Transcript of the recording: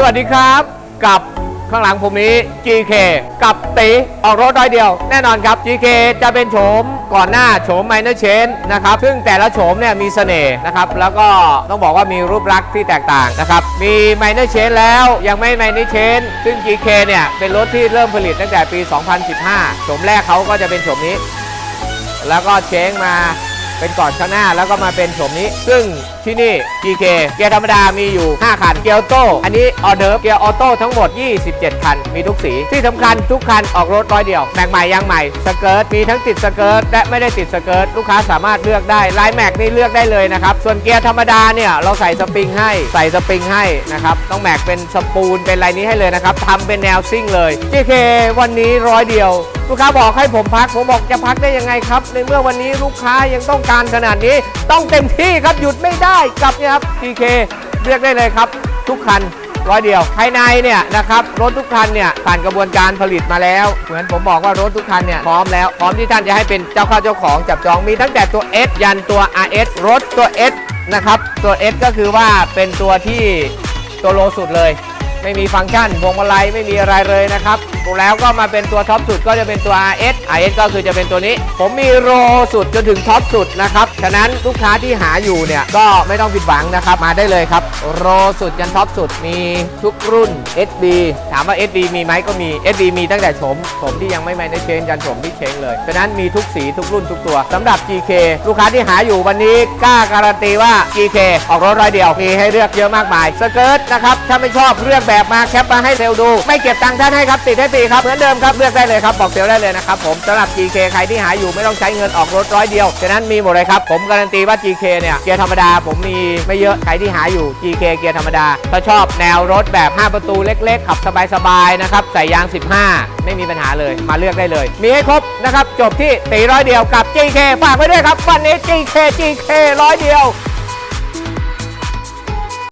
สวัสดีครับกับข้างหลังผมนี้ GK กับตีออกรถร้อยเดียว แน่นอนครับ GK จะเป็นโฉมก่อนหน้าโฉม Minor Change นะครับ ซึ่งแต่ละโฉมเนี่ยมีเสน่ห์นะครับ แล้วก็ต้องบอกว่ามีรูปลักษณ์ที่แตกต่างนะครับ มี Minor Change แล้วยังไม่ Minor Change ซึ่ง GK เนี่ย เป็นรถที่เริ่มผลิตตั้งแต่ปี 2015 โฉมแรกเขาก็จะเป็นโฉมนี้ แล้วก็เช้งมา เป็นก่อนข้างหน้าแล้วก็มาเป็นโฉมนี้ ซึ่งที่นี่ GK เกียร์ธรรมดามีอยู่ 5 คัน เกียร์ออโต้ อันนี้ออเดิร์ฟเกียร์ออโต้ทั้งหมด 27 คัน มีทุกสี ที่สำคัญทุกคันออกรถร้อยเดียว แม็กใหม่ยางใหม่ สเกิร์ต มีทั้งติดสเกิร์ตและไม่ได้ติดสเกิร์ต ลูกค้าสามารถเลือกได้ ลายแม็กนี่เลือกได้เลยนะครับ ส่วนเกียร์ธรรมดาเนี่ยเราใส่สปริงให้ ใส่สปริงให้นะครับ ต้องแม็กเป็นสปูลเป็นอะไรนี้ให้เลยนะครับทำเป็นแนวซิ่งเลย GK วันนี้ร้อยเดียว ลูกค้าบอกให้ผมพัก ผมบอกจะพักได้ยังไงครับ ในเมื่อวันนี้ลูกค้ายังต้องการขนาดนี้ ต้องเต็มที่ครับหยุดไม่ได้กับเนี่ยครับ PK เรียกได้เลยครับ ทุกคันร้อยเดียว ภายในเนี่ยนะครับรถทุกคันเนี่ยผ่านกระบวนการผลิตมาแล้ว เหมือนผมบอกว่ารถทุกคันเนี่ยพร้อมแล้ว พร้อมที่ท่านจะให้เป็นเจ้าข้าเจ้าของจับจองมีตั้งแต่ตัว S ยันตัว RS รถตัว S นะครับตัว S ก็คือว่าเป็นตัวที่ตัวโลสุดเลย ไม่มีฟังก์ชันพวงมาลัยไม่มีอะไรเลยนะครับแล้วก็มาเป็นตัวท็อปสุดก็จะเป็นตัว RS RS ก็คือจะเป็นตัวนี้ ผมมีโรสุดจนถึงท็อปสุดนะครับ ฉะนั้นลูกค้าที่หาอยู่เนี่ยก็ไม่ต้องผิดหวังนะครับ มาได้เลยครับ โรสุดยันท็อปสุดมีทุกรุ่น SD ถามว่า SD มีไหมก็มี SD มีตั้งแต่โฉมโฉมที่ยังไม่ไม่ได้เชนยันโฉมที่เชงเลย ฉะนั้นมีทุกสีทุกรุ่นทุกตัวสำหรับ GK ลูกค้าที่หาอยู่วันนี้กล้าการันตีว่า GK ออกรถร้อยเดียวมีให้เลือกเยอะมากมายสเกิร์ตนะครับถ้าไม่ชอบเลือกแบบมาแคปมาให้เซลดู ไม่เก็บตังค์ท่านให้ครับติดให้ฟรีครับเหมือนเดิมครับเลือกได้เลยครับบอกเซลลได้เลยนะครับผมสำหรับ GK ใครที่หาอยู่ไม่ต้องใช้เงินออกรถร้อยเดียวฉะนั้นมีหมดเลยครับผมการันตีว่า GK เนี่ยเกียร์ธรรมดาผมมีไม่เยอะใครที่หาอยู่ GK เกียร์ธรรมดาถ้าชอบแนวรถแบบ 5 ประตูเล็ก ๆ ขับสบายๆนะครับใส่ยาง 15 ไม่มีปัญหาเลยมาเลือกได้เลย มีให้ครบนะครับจบที่ตีร้อยเดียวกับ GK ฝากไว้ด้วยครับวันนี้ GK GK ร้อยเดียว